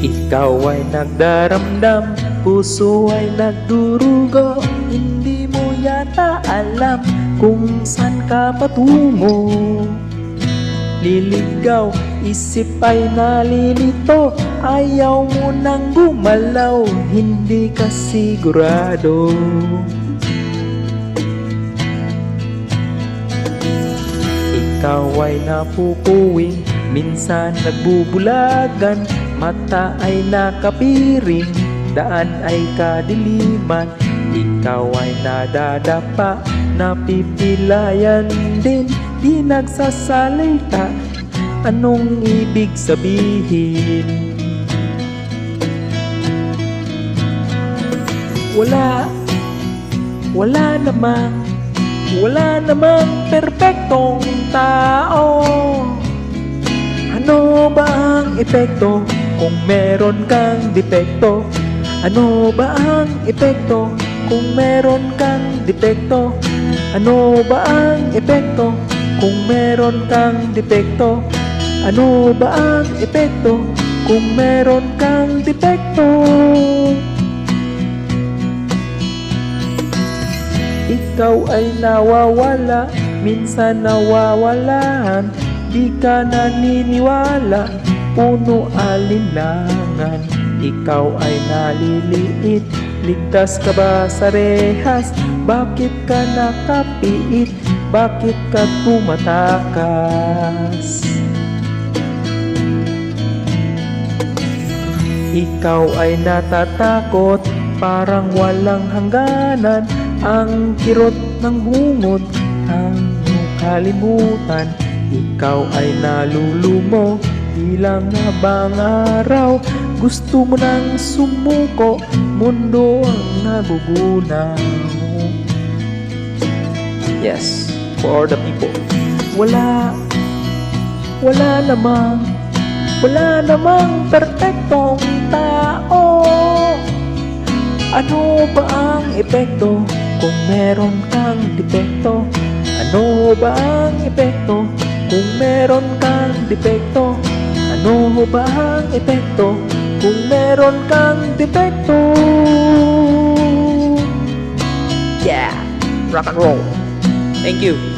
Ikaw ay nagdaramdam, puso ay nagdurugo. Hindi mo yata alam kung saan ka patungo. Liligaw, isip ay nalilito. Ayaw mo nang gumalaw, hindi ka sigurado. Ikaw ay napupuwing, minsan nagbubulagan Mata ay nakapiring, daan ay kadiliman. Ikaw ay nadadapa, napipilayan din. Di nagsasalita, anong ibig sabihin? Wala, wala namang, wala namang perpektong tao. Ano ba ang epekto kung meron kang depekto? Ano ba ang epekto kung meron kang depekto? Ano ba ang epekto kung meron kang depekto? Ano ba ang epekto kung meron kang depekto? Ikaw ay nawawala, minsan nawawalan Di ka naniniwala, puno alinlangan Ikaw ay naliliit, ligtas ka ba sa rehas? Bakit ka nakapiit? Bakit ka tumatakas? Ikaw ay natatakot, parang walang hangganan Ang kirot ng bungot, ang kalimutan Ikaw ay nalulumo, bilang na bang araw Gusto mo nang sumuko, mundo ang nagugunaw Yes, for the people Wala, wala namang wala namang perpektong tao Ano ba ang epekto kung meron kang depekto? Ano ba ang epekto kung meron kang depekto? Ano ba ang epekto kung meron kang depekto? Yeah, rock and roll. Thank you.